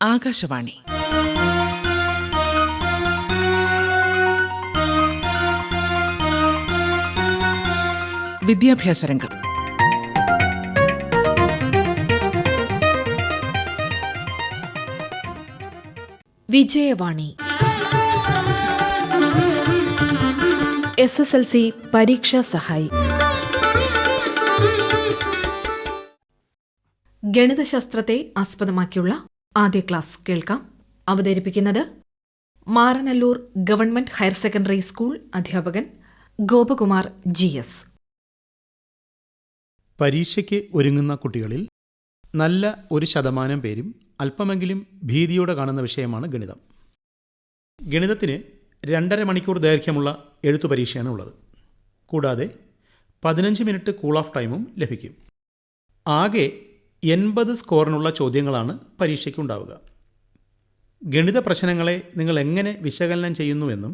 ആകാശവാണി. വിദ്യാഭ്യാസ രംഗം. Vijayavani. S S L C പരീക്ഷാ സഹായി. ഗണിതശാസ്ത്രത്തെ ആസ്പദമാക്കിയുള്ള ആദ്യ ക്ലാസ് കേൾക്കാം. അവതരിപ്പിക്കുന്നത് Maranalloor government higher secondary school അധ്യാപകൻ ഗോപകുമാർ ജി എസ്. പരീക്ഷയ്ക്ക് ഒരുങ്ങുന്ന കുട്ടികളിൽ നല്ല ഒരു ശതമാനം പേരും അല്പമെങ്കിലും ഭീതിയോടെ കാണുന്ന വിഷയമാണ് ഗണിതം. ഗണിതത്തിന് രണ്ടര മണിക്കൂർ ദൈർഘ്യമുള്ള എഴുത്തു പരീക്ഷയാണ് ഉള്ളത്. കൂടാതെ പതിനഞ്ച് മിനിറ്റ് കൂൾ ഓഫ് ടൈമും ലഭിക്കും. ആകെ എൺപത് സ്കോറിനുള്ള ചോദ്യങ്ങളാണ് പരീക്ഷയ്ക്ക് ഉണ്ടാവുക ഗണിത പ്രശ്നങ്ങളെ നിങ്ങൾ എങ്ങനെ വിശകലനം ചെയ്യുന്നുവെന്നും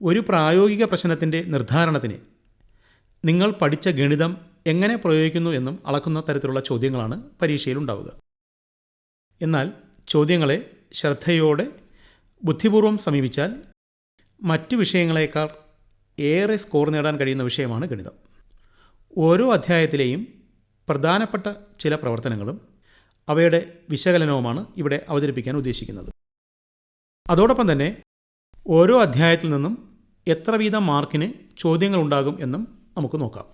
ഒരു പ്രായോഗിക പ്രശ്നത്തിന്റെ നിർദ്ധാരണത്തിന് നിങ്ങൾ പഠിച്ച ഗണിതം എങ്ങനെ പ്രയോഗിക്കുന്നു എന്നും അളക്കുന്ന തരത്തിലുള്ള ചോദ്യങ്ങളാണ് പരീക്ഷയിൽ ഉണ്ടാവുക എന്നാൽ ചോദ്യങ്ങളെ ശ്രദ്ധയോടെ ബുദ്ധിപൂർവം സമീപിച്ചാൽ മറ്റു വിഷയങ്ങളേക്കാൾ ഏറെ സ്കോർ നേടാൻ കഴിയുന്ന വിഷയമാണ് ഗണിതം. ഓരോ അധ്യായത്തിലെയും പ്രധാനപ്പെട്ട ചില പ്രവർത്തനങ്ങളും അവയുടെ വിശകലനവുമാണ് ഇവിടെ അവതരിപ്പിക്കാൻ ഉദ്ദേശിക്കുന്നത്. അതോടൊപ്പം തന്നെ ഓരോ അധ്യായത്തിൽ നിന്നും എത്ര വീതം മാർക്കിന് ചോദ്യങ്ങളുണ്ടാകും എന്നും നമുക്ക് നോക്കാം.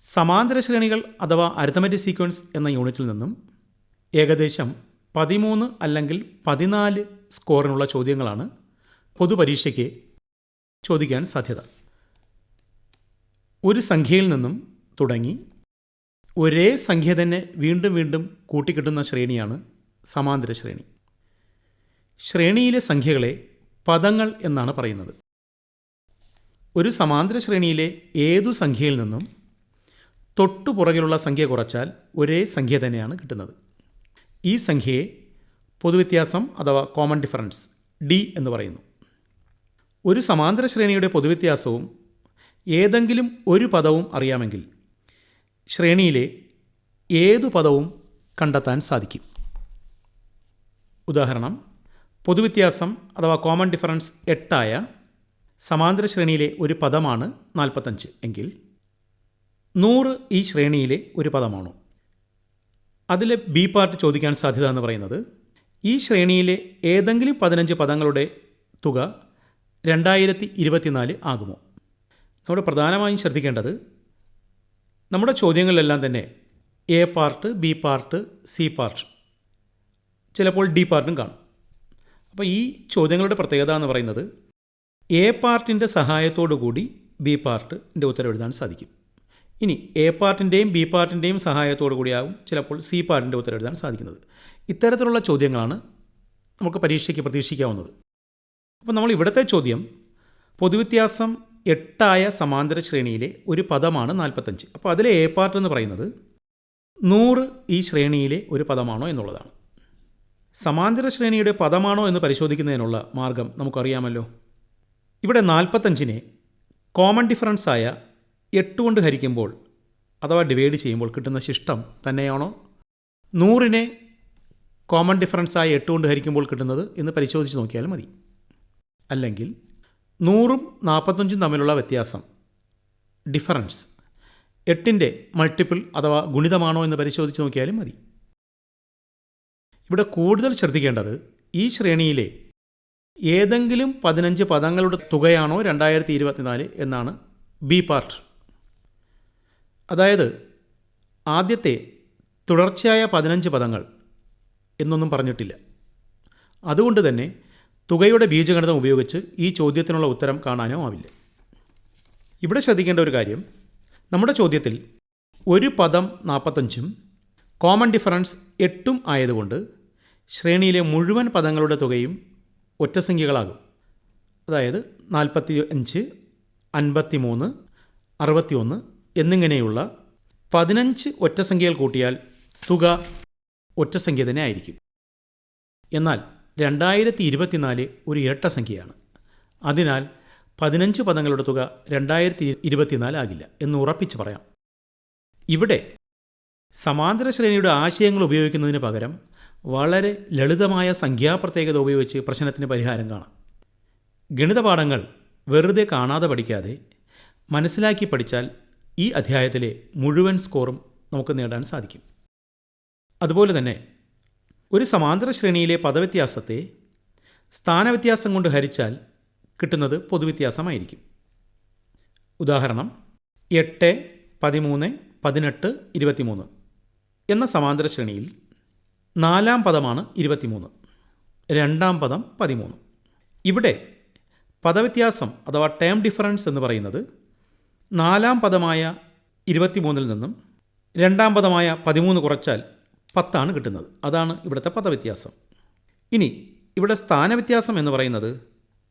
സമാന്തര ശ്രേണികൾ അഥവാ അരിത്തമെറ്റിക് സീക്വൻസ് എന്ന യൂണിറ്റിൽ നിന്നും ഏകദേശം പതിമൂന്ന് അല്ലെങ്കിൽ പതിനാല് സ്കോറിനുള്ള ചോദ്യങ്ങളാണ് പൊതുപരീക്ഷയ്ക്ക് ചോദിക്കാൻ സാധ്യത. ഒരു സംഖ്യയിൽ നിന്നും തുടങ്ങി ഒരേ സംഖ്യ തന്നെ വീണ്ടും വീണ്ടും കൂട്ടിക്കിട്ടുന്ന ശ്രേണിയാണ് സമാന്തര ശ്രേണി. ശ്രേണിയിലെ സംഖ്യകളെ പദങ്ങൾ എന്നാണ് പറയുന്നത്. ഒരു സമാന്തര ശ്രേണിയിലെ ഏതു സംഖ്യയിൽ നിന്നും തൊട്ടു പുറകിലുള്ള സംഖ്യ കുറച്ചാൽ ഒരേ സംഖ്യ തന്നെയാണ് കിട്ടുന്നത്. ഈ സംഖ്യയെ പൊതുവ്യത്യാസം അഥവാ കോമൺ ഡിഫറൻസ് ഡി എന്ന് പറയുന്നു. ഒരു സമാന്തര ശ്രേണിയുടെ പൊതുവ്യത്യാസവും ഏതെങ്കിലും ഒരു പദവും അറിയാമെങ്കിൽ ശ്രേണിയിലെ ഏതു പദവും കണ്ടെത്താൻ സാധിക്കും. ഉദാഹരണം പൊതുവ്യത്യാസം അഥവാ കോമൺ ഡിഫറൻസ് എട്ടായ സമാന്തര ശ്രേണിയിലെ ഒരു പദമാണ് നാൽപ്പത്തഞ്ച് എങ്കിൽ നൂറ് ഈ ശ്രേണിയിലെ ഒരു പദമാണോ? അതിലെ ബി പാർട്ട് ചോദിക്കാൻ സാധ്യത എന്ന് പറയുന്നത് ഈ ശ്രേണിയിലെ ഏതെങ്കിലും പതിനഞ്ച് പദങ്ങളുടെ തുക രണ്ടായിരത്തി ഇരുപത്തിനാല് ആകുമോ? നമ്മൾ പ്രധാനമായും ശ്രദ്ധിക്കേണ്ടത് നമ്മുടെ ചോദ്യങ്ങളിലെല്ലാം തന്നെ A part B part C part ചിലപ്പോൾ ഡി പാർട്ടും കാണും. അപ്പോൾ ഈ ചോദ്യങ്ങളുടെ പ്രത്യേകത എന്ന് പറയുന്നത് എ പാർട്ടിന്റെ സഹായത്തോടു കൂടി ബി പാർട്ടിന്റെ ഉത്തരം എഴുതാൻ സാധിക്കും. ഇനി എ പാർട്ടിന്റെയും ബി പാർട്ടിന്റെയും സഹായത്തോടു കൂടിയാകും ചിലപ്പോൾ സി പാർട്ടിന്റെ ഉത്തരം എഴുതാൻ സാധിക്കുന്നത്. ഇത്തരത്തിലുള്ള ചോദ്യങ്ങളാണ് നമുക്ക് പരീക്ഷയ്ക്ക് പ്രതീക്ഷിക്കാവുന്നത്. അപ്പോൾ നമ്മൾ ഇവിടുത്തെ ചോദ്യം പൊതുവ്യത്യാസം എട്ടായ സമാന്തര ശ്രേണിയിലെ ഒരു പദമാണ് നാൽപ്പത്തഞ്ച്. അപ്പോൾ അതിലെ എ പാർട്ട് എന്ന് പറയുന്നത് നൂറ് ഈ ശ്രേണിയിലെ ഒരു പദമാണോ എന്നുള്ളതാണ്. സമാന്തര ശ്രേണിയുടെ പദമാണോ എന്ന് പരിശോധിക്കുന്നതിനുള്ള മാർഗം നമുക്കറിയാമല്ലോ. ഇവിടെ നാൽപ്പത്തഞ്ചിനെ കോമൺ ഡിഫറൻസ് ആയ എട്ട് കൊണ്ട് ഹരിക്കുമ്പോൾ അഥവാ ഡിവൈഡ് ചെയ്യുമ്പോൾ കിട്ടുന്ന ശിഷ്ടം തന്നെയാണോ? നൂറിനെ കോമൺ ഡിഫറൻസായ എട്ട് കൊണ്ട് ഹരിക്കുമ്പോൾ കിട്ടുന്നത് എന്ന് പരിശോധിച്ച് നോക്കിയാൽ മതി. അല്ലെങ്കിൽ നൂറും നാൽപ്പത്തഞ്ചും തമ്മിലുള്ള വ്യത്യാസം. ഡിഫറൻസ് എട്ടിന്റെ മൾട്ടിപ്പിൾ അഥവാ ഗുണിതമാണോ എന്ന് പരിശോധിച്ച് നോക്കിയാലും മതി. ഇവിടെ കൂടുതൽ ശ്രദ്ധിക്കേണ്ടത് ഈ ശ്രേണിയിലെ ഏതെങ്കിലും പതിനഞ്ച് പദങ്ങളുടെ തുകയാണോ രണ്ടായിരത്തി ഇരുപത്തിനാല് എന്നാണ് ബി പാർട്ട് അതായത് ആദ്യത്തെ തുടർച്ചയായ പതിനഞ്ച് പദങ്ങൾ എന്നൊന്നും പറഞ്ഞിട്ടില്ല. അതുകൊണ്ട് തന്നെ തുകയുടെ ബീജഗണിതം ഉപയോഗിച്ച് ഈ ചോദ്യത്തിനുള്ള ഉത്തരം കാണാനോ ആവില്ല. ഇവിടെ ശ്രദ്ധിക്കേണ്ട ഒരു കാര്യം നമ്മുടെ ചോദ്യത്തിൽ ഒരു പദം നാൽപ്പത്തഞ്ചും കോമൺ ഡിഫറൻസ് എട്ടും ആയതുകൊണ്ട് ശ്രേണിയിലെ മുഴുവൻ പദങ്ങളുടെ തുകയും ഒറ്റസംഖ്യകളാകും അതായത് നാൽപ്പത്തി അഞ്ച് അൻപത്തി മൂന്ന് അറുപത്തി ഒന്ന് എന്നിങ്ങനെയുള്ള പതിനഞ്ച് ഒറ്റസംഖ്യകൾ കൂട്ടിയാൽ തുക ഒറ്റസംഖ്യ തന്നെ ആയിരിക്കും. എന്നാൽ രണ്ടായിരത്തി ഇരുപത്തിനാല് ഒരു ഇരട്ട സംഖ്യയാണ്. അതിനാൽ പതിനഞ്ച് പദങ്ങളുടെ തുക രണ്ടായിരത്തി ഇരുപത്തിനാല് ആകില്ല എന്ന് ഉറപ്പിച്ച് പറയാം. ഇവിടെ സമാന്തര ശ്രേണിയുടെ ആശയങ്ങൾ ഉപയോഗിക്കുന്നതിന് പകരം വളരെ ലളിതമായ സംഖ്യാപ്രത്യേകത ഉപയോഗിച്ച് പ്രശ്നത്തിന് പരിഹാരം കാണാം. ഗണിത പാഠങ്ങൾ വെറുതെ കാണാതെ പഠിക്കാതെ മനസ്സിലാക്കി പഠിച്ചാൽ ഈ അധ്യായത്തിലെ മുഴുവൻ സ്കോറും നമുക്ക് നേടാൻ സാധിക്കും. അതുപോലെ തന്നെ ഒരു സമാന്തര ശ്രേണിയിലെ പദവ്യത്യാസത്തെ സ്ഥാനവ്യത്യാസം കൊണ്ട് ഹരിച്ചാൽ കിട്ടുന്നത് പൊതുവ്യത്യാസമായിരിക്കും. ഉദാഹരണം എട്ട് പതിമൂന്ന് പതിനെട്ട് ഇരുപത്തിമൂന്ന് എന്ന സമാന്തര ശ്രേണിയിൽ നാലാം പദമാണ് ഇരുപത്തിമൂന്ന് രണ്ടാം പദം പതിമൂന്ന്. ഇവിടെ പദവ്യത്യാസം അഥവാ ടേം ഡിഫറൻസ് എന്ന് പറയുന്നത് നാലാം പദമായ ഇരുപത്തിമൂന്നിൽ നിന്നും രണ്ടാം പദമായ പതിമൂന്ന് കുറച്ചാൽ പത്താണ് കിട്ടുന്നത്. അതാണ് ഇവിടുത്തെ പദവ്യത്യാസം. ഇനി ഇവിടെ സ്ഥാനവ്യത്യാസം എന്ന് പറയുന്നത്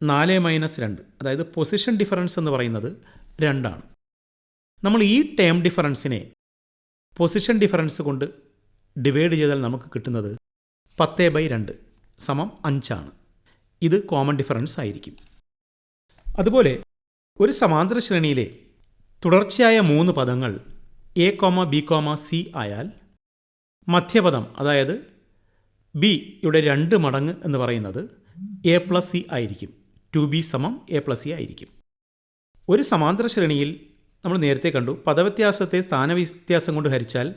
നാല് മൈനസ് രണ്ട് അതായത് പൊസിഷൻ ഡിഫറൻസ് എന്ന് പറയുന്നത് രണ്ടാണ്. നമ്മൾ ഈ ടേം ഡിഫറൻസിനെ പൊസിഷൻ ഡിഫറൻസ് കൊണ്ട് ഡിവൈഡ് ചെയ്താൽ നമുക്ക് കിട്ടുന്നത് പത്ത് ബൈ രണ്ട് സമം അഞ്ചാണ്. ഇത് കോമൺ ഡിഫറൻസ് ആയിരിക്കും. അതുപോലെ ഒരു സമാന്തര ശ്രേണിയിലെ തുടർച്ചയായ മൂന്ന് പദങ്ങൾ A comma B comma C ആയാൽ മധ്യപദം അതായത് ബി യുടെ രണ്ട് മടങ്ങ് എന്ന് പറയുന്നത് എ പ്ലസ് സി ആയിരിക്കും. ടു ബി സമം എ പ്ലസ് സി ആയിരിക്കും. ഒരു സമാന്തര ശ്രേണിയിൽ നമ്മൾ നേരത്തെ കണ്ടു. പദവ്യത്യാസത്തെ സ്ഥാനവ്യത്യാസം കൊണ്ട് ഹരിച്ചാൽ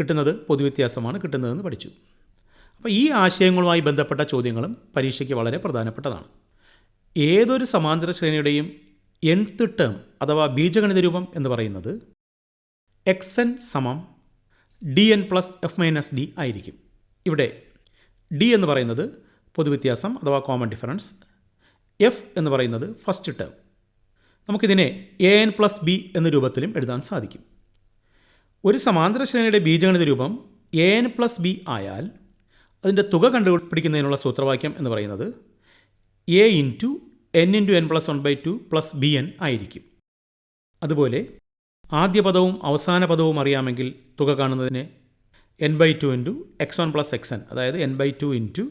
കിട്ടുന്നത് പൊതുവ്യത്യാസമാണ് കിട്ടുന്നതെന്ന് പഠിച്ചു. അപ്പോൾ ഈ ആശയങ്ങളുമായി ബന്ധപ്പെട്ട ചോദ്യങ്ങളും പരീക്ഷയ്ക്ക് വളരെ പ്രധാനപ്പെട്ടതാണ്. ഏതൊരു സമാന്തര ശ്രേണിയുടെയും എൺത്ത് ടേം അഥവാ ബീജഗണിത രൂപം എന്ന് പറയുന്നത് എക്സ് എൻ സമം D N plus F minus D ആയിരിക്കും. ഇവിടെ ഡി എന്ന് പറയുന്നത് പൊതുവ്യത്യാസം അഥവാ കോമൺ ഡിഫറൻസ്. എഫ് എന്ന് പറയുന്നത് ഫസ്റ്റ് ടേം. നമുക്കിതിനെ എ എൻ പ്ലസ് ബി എന്ന രൂപത്തിലും എഴുതാൻ സാധിക്കും. ഒരു സമാന്തര ശ്രേണിയുടെ ബീജഗണിത രൂപം എ എൻ പ്ലസ് ബി ആയാൽ അതിന്റെ തുക കണ്ടുപിടിക്കുന്നതിനുള്ള സൂത്രവാക്യം എന്ന് പറയുന്നത് A into N into N plus one by two plus B N ആയിരിക്കും. അതുപോലെ ആദ്യ പദവും അവസാന പദവും അറിയാമെങ്കിൽ തുക കാണുന്നതിന് N by two into X one plus X N അതായത് N by two into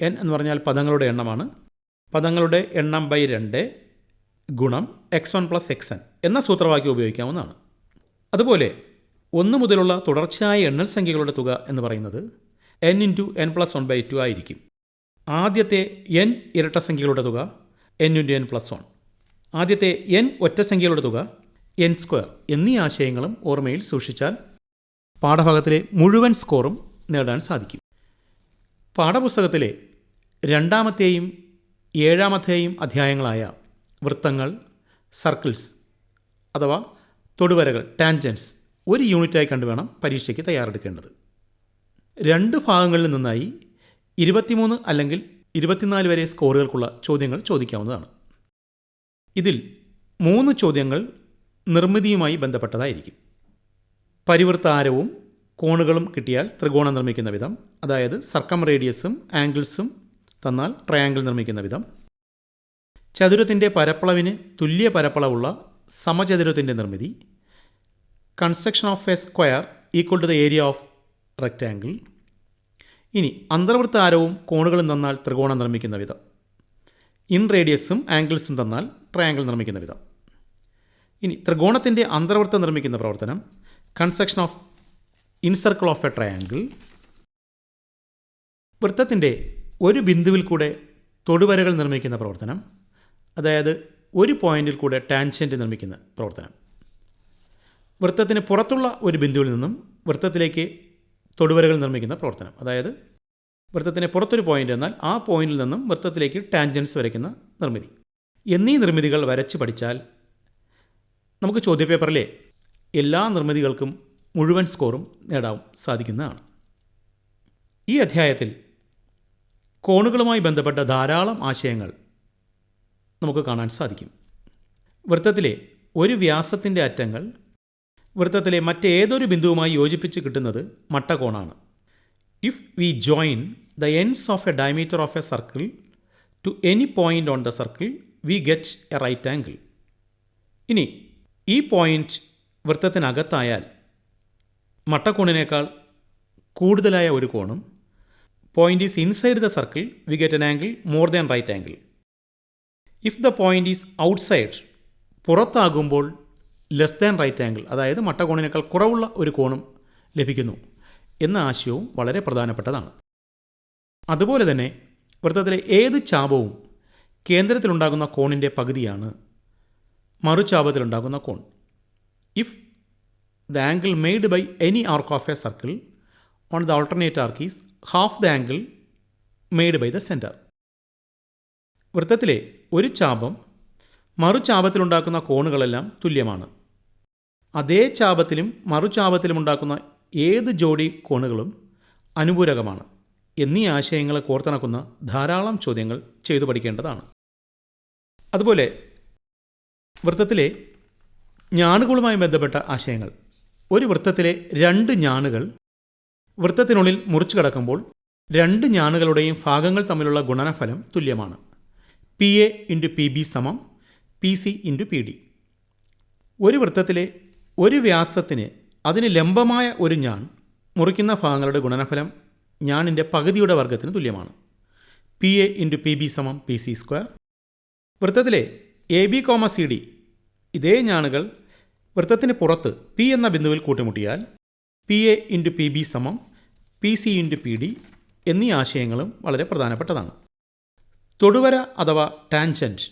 N എന്ന് പറഞ്ഞാൽ പദങ്ങളുടെ എണ്ണമാണ്. പദങ്ങളുടെ എണ്ണം ബൈ രണ്ട് ഗുണം X one plus X N എന്ന സൂത്രവാക്യം ഉപയോഗിക്കാവുന്നതാണ്. അതുപോലെ ഒന്ന് മുതലുള്ള തുടർച്ചയായ എണ്ണൽ സംഖ്യകളുടെ തുക എന്ന് പറയുന്നത് N into N plus one by two ആയിരിക്കും. ആദ്യത്തെ എൻ ഇരട്ട സംഖ്യകളുടെ തുക N into N plus one ആദ്യത്തെ എൻ ഒറ്റ സംഖ്യകളുടെ തുക എൻ സ്ക്വയർ എന്നീ ആശയങ്ങളും ഓർമ്മയിൽ സൂക്ഷിച്ചാൽ പാഠഭാഗത്തിലെ മുഴുവൻ സ്കോറും നേടാൻ സാധിക്കും. പാഠപുസ്തകത്തിലെ രണ്ടാമത്തെയും ഏഴാമത്തെയും അധ്യായങ്ങളായ വൃത്തങ്ങൾ സർക്കിൾസ് അഥവാ തൊടുവരകൾ ടാൻജൻസ് ഒരു യൂണിറ്റായി കണ്ടുവേണം പരീക്ഷയ്ക്ക് തയ്യാറെടുക്കേണ്ടത്. രണ്ട് ഭാഗങ്ങളിൽ നിന്നായി ഇരുപത്തിമൂന്ന് അല്ലെങ്കിൽ ഇരുപത്തിനാല് വരെ സ്കോറുകൾക്കുള്ള ചോദ്യങ്ങൾ ചോദിക്കാവുന്നതാണ്. ഇതിൽ മൂന്ന് ചോദ്യങ്ങൾ നിർമ്മിതിയുമായി ബന്ധപ്പെട്ടതായിരിക്കും. പരിവൃത്താരവും കോണുകളും കിട്ടിയാൽ ത്രികോണം നിർമ്മിക്കുന്ന വിധം അതായത് സർക്കം റേഡിയസും ആംഗിൾസും തന്നാൽ ട്രയാങ്കിൾ നിർമ്മിക്കുന്ന വിധം. ചതുരത്തിന്റെ പരപ്പളവിന് തുല്യ പരപ്പളവുള്ള സമചതുരത്തിന്റെ നിർമ്മിതി. Construction of a square equal to the area of rectangle ഇനി അന്തർവൃത്താരവും കോണുകളും തന്നാൽ ത്രികോണം നിർമ്മിക്കുന്ന വിധം. ഇൻ റേഡിയസും ആംഗിൾസും തന്നാൽ ട്രയാങ്കിൾ നിർമ്മിക്കുന്ന വിധം. ഇനി ത്രികോണത്തിന്റെ അന്തർവൃത്തം നിർമ്മിക്കുന്ന പ്രവർത്തനം. Construction of incircle of a triangle വൃത്തത്തിന്റെ ഒരു ബിന്ദുവിൽ കൂടെ തൊടുവരകൾ നിർമ്മിക്കുന്ന പ്രവർത്തനം. അതായത് ഒരു പോയിന്റിൽ കൂടെ ടാൻഷ്യന്റ് നിർമ്മിക്കുന്ന പ്രവർത്തനം. വൃത്തത്തിന് പുറത്തുള്ള ഒരു ബിന്ദുവിൽ നിന്നും വൃത്തത്തിലേക്ക് തൊടുവരകൾ നിർമ്മിക്കുന്ന പ്രവർത്തനം. അതായത് വൃത്തത്തിന് പുറത്തൊരു പോയിന്റ് എന്നാൽ ആ പോയിന്റിൽ നിന്നും വൃത്തത്തിലേക്ക് ടാൻജൻസ് വരയ്ക്കുന്ന നിർമ്മിതി. എന്നീ നിർമ്മിതികൾ വരച്ച് പഠിച്ചാൽ നമുക്ക് ചോദ്യപേപ്പറിലെ എല്ലാ നിർമ്മിതികൾക്കും മുഴുവൻ സ്കോറും നേടാൻ സാധിക്കുന്നതാണ്. ഈ അധ്യായത്തിൽ കോണുകളുമായി ബന്ധപ്പെട്ട ധാരാളം ആശയങ്ങൾ നമുക്ക് കാണാൻ സാധിക്കും. വൃത്തത്തിലെ ഒരു വ്യാസത്തിന്റെ അറ്റങ്ങൾ വൃത്തത്തിലെ മറ്റേതൊരു ബിന്ദുവുമായി യോജിപ്പിച്ച് കിട്ടുന്നത് മട്ടകോണാണ്. If we join the ends of a diameter of a circle to any point on the circle we get a right angle ഇനി ഈ പോയിന്റ് വൃത്തത്തിനകത്തായാൽ മട്ടക്കോണിനേക്കാൾ കൂടുതലായ ഒരു കോണും point is inside the circle we get an angle more than right angle if the point is outside പുറത്താകുമ്പോൾ less than right angle അതായത് മട്ടകോണിനേക്കാൾ കുറവുള്ള ഒരു കോണും ലഭിക്കുന്നു എന്ന ആശയവും വളരെ പ്രധാനപ്പെട്ടതാണ്. അതുപോലെ തന്നെ വൃത്തത്തിലെ ഏത് ചാപവും കേന്ദ്രത്തിലുണ്ടാകുന്ന കോണിന്റെ പകുതിയാണ് മറുചാപത്തിലുണ്ടാകുന്ന കോൺ. If the angle made by any arc of a circle on the alternate arc is half the angle made by the centre വൃത്തത്തിലെ ഒരു ചാപം മറുചാപത്തിലുണ്ടാക്കുന്ന കോണുകളെല്ലാം തുല്യമാണ്. അതേ ചാപത്തിലും മറുചാപത്തിലും ഉണ്ടാക്കുന്ന ഏത് ജോഡി കോണുകളും അനുപൂരകമാണ് എന്നീ ആശയങ്ങളെ കോർത്തിണക്കുന്ന ധാരാളം ചോദ്യങ്ങൾ ചെയ്തു പഠിക്കേണ്ടതാണ്. അതുപോലെ വൃത്തത്തിലെ ഞാണുകളുമായി ബന്ധപ്പെട്ട ആശയങ്ങൾ. ഒരു വൃത്തത്തിലെ രണ്ട് ഞാണുകൾ വൃത്തത്തിനുള്ളിൽ മുറിച്ചു കടക്കുമ്പോൾ രണ്ട് ഞാണുകളുടെയും ഭാഗങ്ങൾ തമ്മിലുള്ള ഗുണനഫലം തുല്യമാണ്. P A into P B സമം P C into P D ഒരു വൃത്തത്തിലെ ഒരു വ്യാസത്തിന് അതിന് ലംബമായ ഒരു ഞാൻ മുറിക്കുന്ന ഭാഗങ്ങളുടെ ഗുണനഫലം ഞാനിന്റെ പകുതിയുടെ വർഗത്തിന് തുല്യമാണ്. P A into P B സമം P C square വൃത്തത്തിലെ A B comma C D ഇതേ ഞാണുകൾ വൃത്തത്തിന് പുറത്ത് പി എന്ന ബിന്ദുവിൽ കൂട്ടിമുട്ടിയാൽ P A into P B സമം P C into P D എന്നീ ആശയങ്ങളും വളരെ പ്രധാനപ്പെട്ടതാണ്. തൊടുവര അഥവാ ടാൻജന്റ്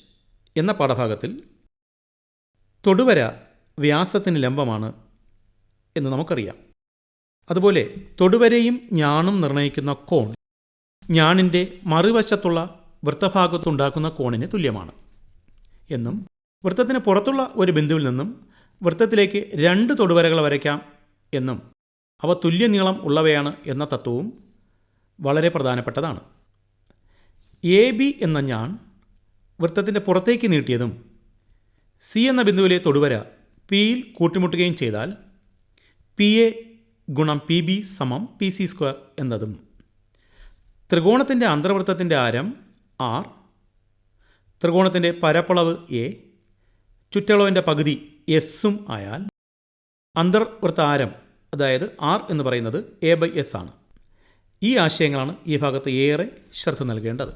എന്ന പാഠഭാഗത്തിൽ തൊടുവര വ്യാസത്തിന് ലംബമാണ് എന്ന് നമുക്കറിയാം. അതുപോലെ തൊടുവരയും ഞാണും നിർണയിക്കുന്ന കോൺ ഞാണിന്റെ മറുവശത്തുള്ള വൃത്തഭാഗത്തുണ്ടാക്കുന്ന കോണിന് തുല്യമാണ്. എന്നും വൃത്തത്തിന് പുറത്തുള്ള ഒരു ബിന്ദുവിൽ നിന്നും വൃത്തത്തിലേക്ക് രണ്ട് തൊടുവരകൾ വരയ്ക്കാം എന്നും അവ തുല്യ നീളം ഉള്ളവയാണ് എന്ന തത്വവും വളരെ പ്രധാനപ്പെട്ടതാണ്. എ ബി എന്ന ഞാൻ വൃത്തത്തിന്റെ പുറത്തേക്ക് നീട്ടിയതും സി എന്ന ബിന്ദുവിലെ തൊടുവര പിയിൽ കൂട്ടിമുട്ടുകയും ചെയ്താൽ പി എ ഗുണം പി ബി സമം പി സി സ്ക്വയർ എന്നതും. ത്രികോണത്തിന്റെ അന്തർവൃത്തത്തിന്റെ ആരം ആർ ത്രികോണത്തിന്റെ പരപ്പളവ് എ ചുറ്റളവിന്റെ പകുതി എസ്സും ആയാൽ അന്തർവൃത്താരം അതായത് ആർ എന്ന് പറയുന്നത് എ ബൈ എസ് ആണ്. ഈ ആശയങ്ങളാണ് ഈ ഭാഗത്ത് ഏറെ ശ്രദ്ധ നൽകേണ്ടത്.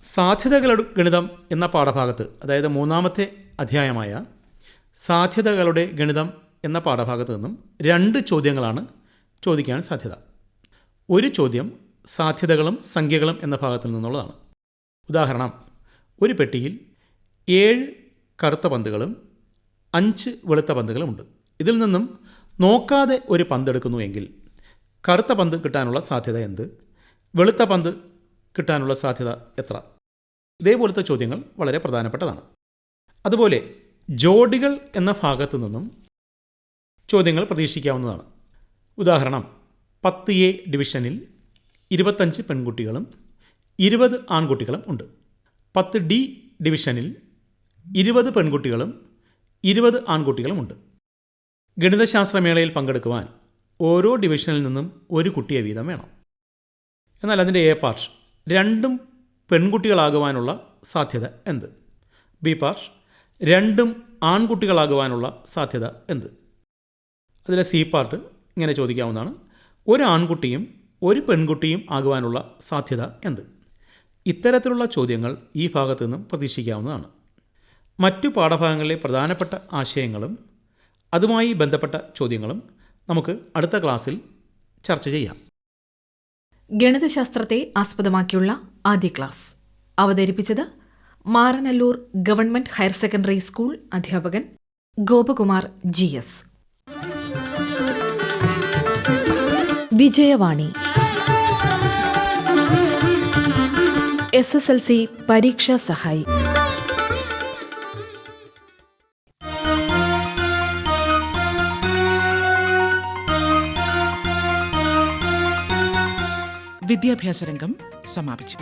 സാധ്യതകളുടെ ഗണിതം എന്ന പാഠഭാഗത്ത് അതായത് മൂന്നാമത്തെ അധ്യായമായ സാധ്യതകളുടെ ഗണിതം എന്ന പാഠഭാഗത്ത് നിന്നും രണ്ട് ചോദ്യങ്ങളാണ് ചോദിക്കാൻ സാധ്യത. ഒരു ചോദ്യം സാധ്യതകളും സംഖ്യകളും എന്ന ഭാഗത്തിൽ നിന്നുള്ളതാണ്. ഉദാഹരണം ഒരു പെട്ടിയിൽ ഏഴ് കറുത്ത പന്തുകളും അഞ്ച് വെളുത്ത പന്തുകളുമുണ്ട് ഇതിൽ നിന്നും നോക്കാതെ ഒരു പന്തെടുക്കുന്നു എങ്കിൽ കറുത്ത പന്ത് കിട്ടാനുള്ള സാധ്യത എന്ത്? വെളുത്ത പന്ത് കിട്ടാനുള്ള സാധ്യത എത്ര? ഇതേപോലത്തെ ചോദ്യങ്ങൾ വളരെ പ്രധാനപ്പെട്ടതാണ്. അതുപോലെ ജോഡികൾ എന്ന ഭാഗത്തു നിന്നും ചോദ്യങ്ങൾ പ്രതീക്ഷിക്കാവുന്നതാണ്. ഉദാഹരണം പത്ത് എ ഡിവിഷനിൽ ഇരുപത്തഞ്ച് പെൺകുട്ടികളും ഇരുപത് ആൺകുട്ടികളും ഉണ്ട്. പത്ത് ഡി ഡിവിഷനിൽ ഇരുപത് പെൺകുട്ടികളും ഇരുപത് ആൺകുട്ടികളുമുണ്ട്. ഗണിതശാസ്ത്രമേളയിൽ പങ്കെടുക്കുവാൻ ഓരോ ഡിവിഷനിൽ നിന്നും ഒരു കുട്ടിയെ വീതം വേണം. എന്നാൽ അതിന്റെ എ പാർട്ട് രണ്ടും പെൺകുട്ടികളാകുവാനുള്ള സാധ്യത എന്ത്? ബി പാർട്ട് രണ്ടും ആൺകുട്ടികളാകുവാനുള്ള സാധ്യത എന്ത്? അതിലെ സി പാർട്ട് ഇങ്ങനെ ചോദിക്കാവുന്നതാണ്. ഒരു ആൺകുട്ടിയും ഒരു പെൺകുട്ടിയും ആകുവാനുള്ള സാധ്യത എന്ത്? ഇത്തരത്തിലുള്ള ചോദ്യങ്ങൾ ഈ ഭാഗത്തു നിന്നും പ്രതീക്ഷിക്കാവുന്നതാണ്. മറ്റു പാഠഭാഗങ്ങളിലെ പ്രധാനപ്പെട്ട ആശയങ്ങളും അതുമായി ബന്ധപ്പെട്ട ചോദ്യങ്ങളും നമുക്ക് അടുത്ത ക്ലാസ്സിൽ ചർച്ച ചെയ്യാം. ഗണിതശാസ്ത്രത്തെ ആസ്പദമാക്കിയുള്ള ആദ്യ ക്ലാസ്. അവതരിപ്പിച്ചത് Maranallur government higher secondary school അധ്യാപകൻ Gopakumar G S. Vijayavani. S S L C പരീക്ഷാ സഹായി. വിദ്യാഭ്യാസ രംഗം സമാപിച്ചു.